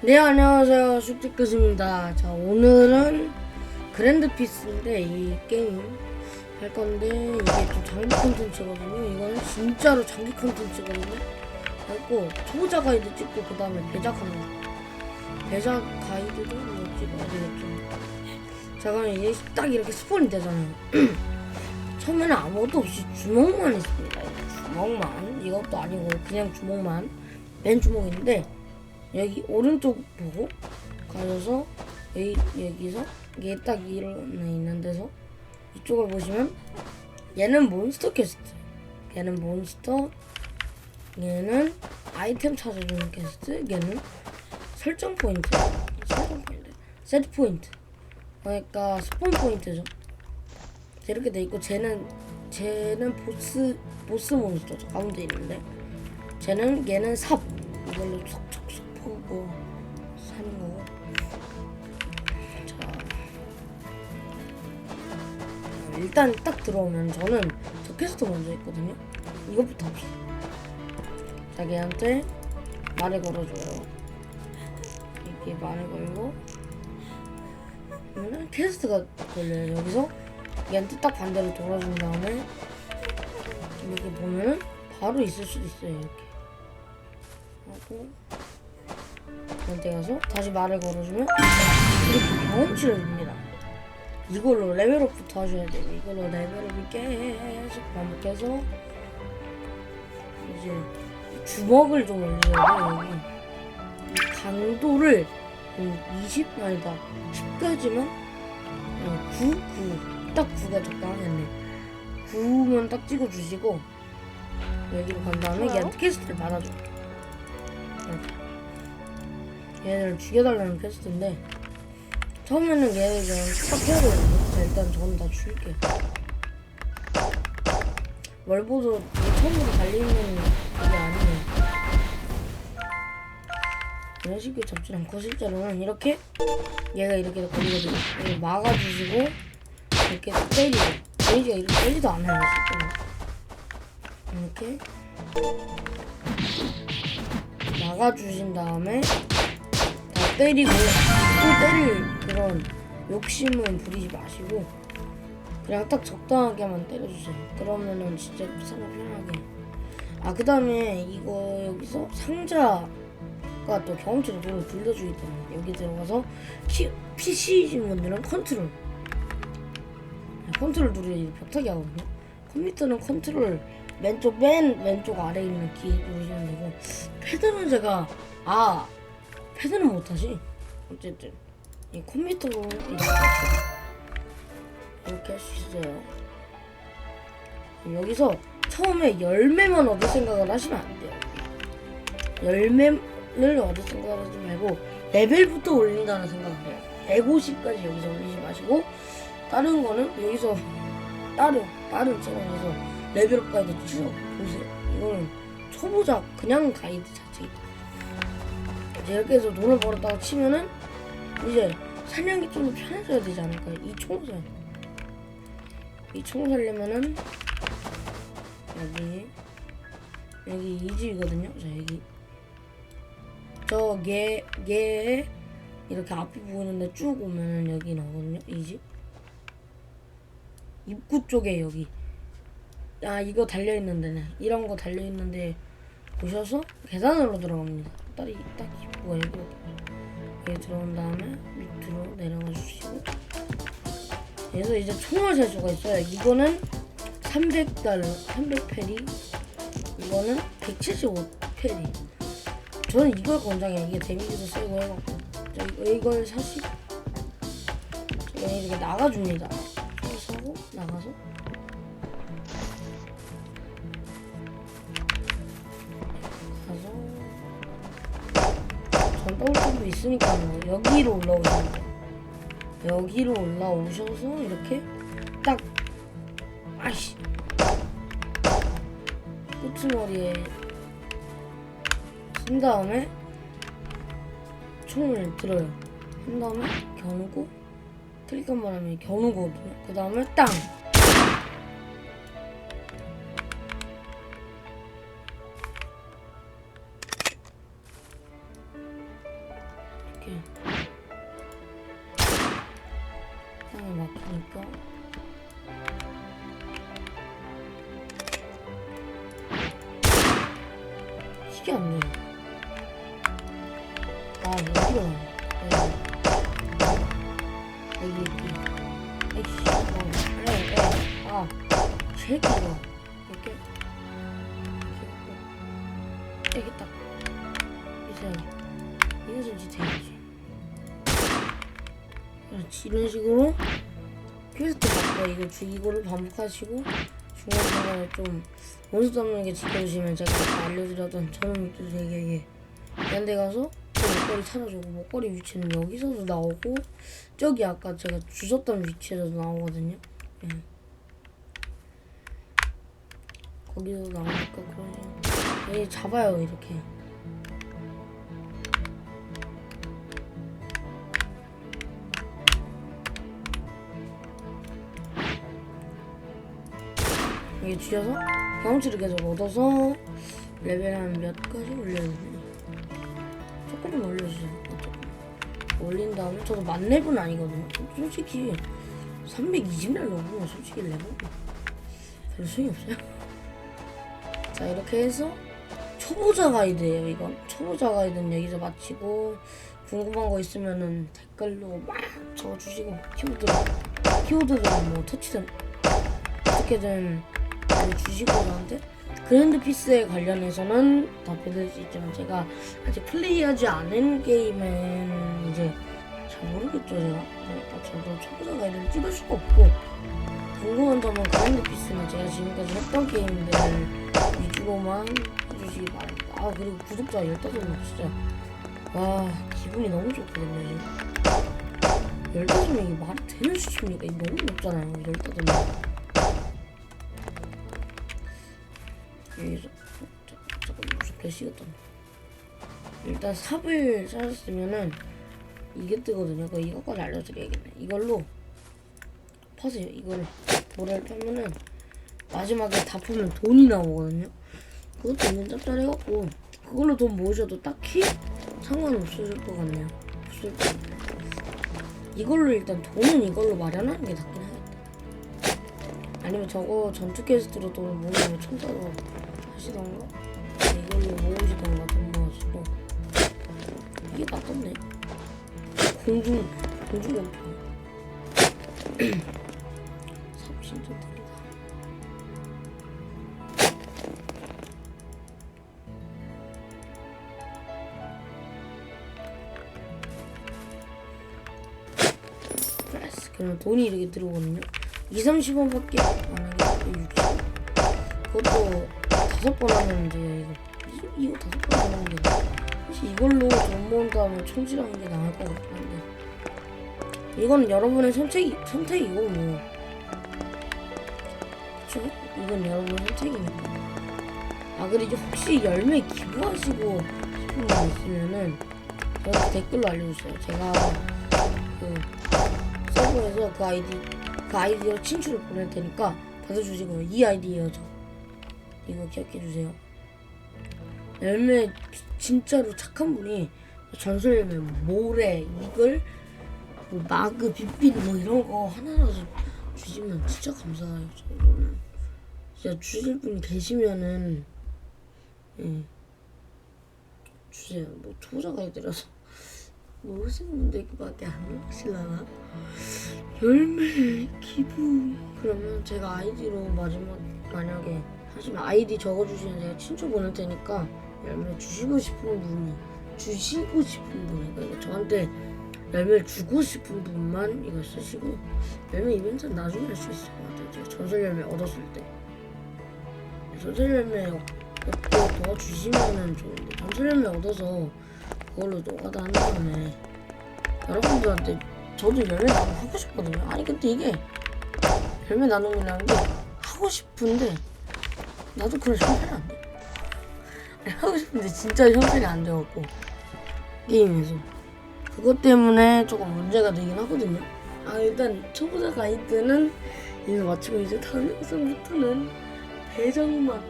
네 안녕하세요. 슈트크스입니다. 자 오늘은 그랜드 피스인데 이 게임 할 건데 이게 좀 장기 컨텐츠거든요. 이거는 진짜로 장기 컨텐츠거든요. 그리고 초보자 가이드 찍고 그 다음에 배작하는 거 배작 가이드도 뭐 찍어야 되겠죠. 자 그럼 이제 딱 이렇게 스폰이 되잖아요. 처음에는 아무것도 없이 주먹만 있습니다. 주먹만? 이것도 아니고 그냥 주먹만. 맨 주먹인데 여기 오른쪽 보고 가셔서 여기 여기서 이게 딱 일어나 있는 데서 이쪽을 보시면 얘는 몬스터 퀘스트 얘는 몬스터 얘는 아이템 찾아주는 퀘스트 얘는 설정 포인트 설정 포인트 세트 포인트 그러니까 스폰 포인트죠. 이렇게 돼 있고 쟤는 쟤는 보스 보스 몬스터죠. 가운데 있는데. 쟤는 얘는 삽. 이걸로 쏙쏙쏙 보고 사는 거고 자. 일단 딱 들어오면 저는 저 퀘스트 먼저 했거든요. 이것부터 합시다. 자기한테 말을 걸어줘요. 이렇게 말을 걸고. 그러면 퀘스트가 걸려요 여기서? 얘한테 딱 반대로 돌아준 다음에 이렇게 보면은 바로 있을 수도 있어요 이렇게. 하고 한테 가서 다시 말을 걸어주면 이렇게 경험치를 줍니다. 이걸로 레벨업부터 하셔야 돼요. 이걸로 레벨업을 계속 반복해서 이제 주먹을 좀 올려야 돼요. 여기 이 강도를 한 20? 아니다 10까지만 9? 9. 딱 9가 적당하겠네. 9면 딱 찍어주시고 여기로 간 다음에 얘한테 퀘스트를 받아줘. 이렇게. 얘를 죽여달라는 퀘스트인데 처음에는 얘를 그냥 탑해야 되거든요 자, 일단 저는 다 죽일게요 월보도 처음으로 달리는 게 아니에요 이런 식으로 잡진 않고 실제로는 이렇게 얘가 이렇게 걸리거든요 이걸 막아주시고 이렇게 때리고 데이지가 이렇게 때리지도 않아요 실제로. 이렇게 막아주신 다음에 다 때리고 또 때릴 그런 욕심은 부리지 마시고 그냥 딱 적당하게만 때려주세요. 그러면은 진짜 사람 편하게. 아 그 다음에 이거 여기서 상자가 또 경험치를 좀 불려주기 때문에 여기 들어가서 P, PC이신 분들은 컨트롤 네, 컨트롤 누르면 벽타기 하거든요. 컴퓨터는 컨트롤 왼쪽 맨 왼쪽 아래에 있는 키 누르시면 되고 패드는 제가 아 패드는 못하지. 어쨌든 이 컴퓨터로 이렇게 할 수 있어요. 여기서 처음에 열매만 얻을 생각을 하시면 안 돼요. 열매를 얻을 생각을 하지 말고 레벨부터 올린다는 생각을 해요. 150까지 여기서 올리지 마시고 다른 거는 여기서 다른 다른 채널에서 레벨업 가이드 쭉 보세요. 이거는 초보자 그냥 가이드 자체이다 해서 돈을 벌었다고 치면은 이제 사냥이 좀 더 편해져야 되지 않을까요? 이 총살 이 총 살려면은 여기 여기 이 집이거든요. 자 여기. 저개개 이렇게 앞이 보이는데 쭉 오면은 여기 나오거든요. 이집. 입구 쪽에 여기. 아 이거 달려 있는 데네. 이런 거 달려 있는데 보셔서 계단으로 들어갑니다 딱이 딱 입구가 여기 여기 들어온 다음에 밑으로 내려가 주시고 그래서 이제 총을 살 수가 있어요. 이거는 300달러 300페리 이거는 175페리. 저는 이걸 권장해요. 이게 데미지도 세고 해갖고. 이걸 사시고 제가 이렇게 나가줍니다. 이걸 사고 나가서 전 더블점도 있으니까요. 여기로 올라오시면 돼요. 여기로 올라오셔서 이렇게 딱 아이씨. 끝머리에 쓴 다음에 총을 들어요. 한 다음에 겨누고 클릭 한번 하면 겨누거든요 그 다음에 땅 안 돼. 아 여기로 여기 여기. 에이씨. 어 그래 그래 아 새끼가 이렇게 이렇게. 이렇게 딱. 이제 진짜 돼야지. 그렇지 이런 식으로 퀘스트 이거 죽이고를 반복하시고 중간중간에 좀 원수 잡는 게 지켜주시면 제가 아까 알려드렸던 저는 또 되게 이런 데 가서 또 목걸이 찾아주고 목걸이 위치는 여기서도 나오고 저기 아까 제가 주셨던 위치에서도 나오거든요 예. 거기서 나오니까 그런 식으로 얘 잡아요 이렇게 이게 쥐어서? 경험치를 계속 얻어서 레벨 한몇 가지 되네 조금만 올려주세요. 올린 다음에 저도 만렙은 아니거든요. 솔직히 320렙 넘으면 솔직히 레벨 별 소용이 없어요. 자 이렇게 해서 초보자 가이드예요 이건. 초보자 가이드는 여기서 마치고 궁금한 거 있으면은 댓글로 막 적어주시고 키워드 키워드를 뭐 터치된 어떻게든 주시고 저한테 그랜드 피스에 관련해서는 답변드릴 수 있지만 제가 아직 플레이하지 않은 게임은 이제 잘 모르겠죠 제가. 그러니까 저도 초보자 가이드를 찍을 수가 없고. 궁금한 점은 그랜드 피스는 제가 지금까지 했던 게임들 위주로만 해주시기 바랍니다. 아 그리고 구독자 15명 진짜. 와 기분이 너무 좋거든요 지금 15명이 말이 되는 이거 너무 높잖아요 15명 여기서 어, 잠- 잠깐만 무슨 글씨가 떴네. 일단 삽을 찾았으면은 이게 뜨거든요. 그 이것까지 알려드려야겠네. 이걸로 파세요. 이걸 모래를 팔면은 마지막에 다 풀면 돈이 나오거든요. 그것도 있는 짭짤해갖고 그걸로 돈 모으셔도 딱히 상관없으실 것 같네요. 없을 것 같네요 이걸로 일단 돈은 이걸로 마련하는 게 낫긴 하겠다. 아니면 저거 전투 퀘스트로 돈을 모으면 천사로 하시던가? 이걸로 모으시던가 돈 모아시고. 이게 낫겠네. 공중 공중 연평 삽 진짜 다르다 플러스 그러면 돈이 이렇게 들어오거든요? 2, 30원밖에 안60 그것도 다섯 번 이제 이거 이- 이거 다섯 번 하는 게 사실 이걸로 돈 모은 다음에 총질하는 게 나을 것 같긴 한데. 이건 여러분의 선택이 선택이고 뭐. 그쵸? 이건 여러분의 선택이니까. 아 그리고 혹시 열매 기부하시고 싶은 분 있으면은 저한테 댓글로 알려주세요. 제가 그 서버에서 그 아이디 그 아이디로 친추를 보낼 테니까 받아주시고요. 이 아이디예요 저 이거 기억해 주세요. 열매 진짜로 착한 분이 전설 열매 모래 이글 뭐 마그 빛빛 뭐 이런 거 하나라도 주시면 진짜 감사해요. 저는 진짜 주실 분이 계시면은 예 주세요. 뭐 초보자가 해드려서 모르시는 분들밖에 안 오실라나? 열매 기부 그러면 제가 아이디로 마지막 만약에 하시면 아이디 적어주시면 제가 친추 보낼 테니까 열매 주시고 싶은 분이 주시고 싶은 분이 그러니까 저한테 열매 주고 싶은 분만 이거 쓰시고 열매 이벤트는 나중에 할 수 있을 것 같아요. 제가 전설 열매 얻었을 때. 전설 열매 얻고 도와주시면은 좋은데 전설 열매 얻어서 그걸로 노가다 한 다음에 여러분들한테 저도 열매 나눔 하고 싶거든요. 아니 근데 이게 열매 나눔이라는 게 하고 싶은데 나도 그런 형편이 안 돼. 하고 싶은데 진짜 형편이 안 돼갖고 게임에서 그것 때문에 조금 문제가 되긴 하거든요. 아 일단 초보자 가이드는 이제 마치고 이제 다음 영상부터는 배정만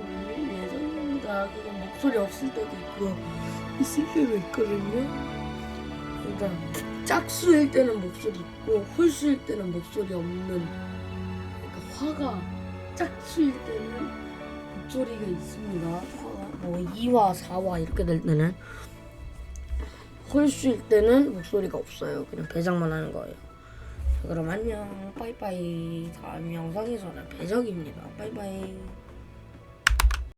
예정입니다. 그건 목소리 없을 때도 있고 있을 때도 있거든요. 그러니까 짝수일 때는 목소리 있고 홀수일 때는 목소리 없는 그러니까 화가 짝수일 때는 목소리가 있습니다. 뭐 2화, 4화 이렇게 될 때는 홀수일 때는 목소리가 없어요. 그냥 배작만 하는 거예요. 자, 그럼 안녕. 빠이빠이. 다음 영상에서는 배적입니다. 빠이빠이.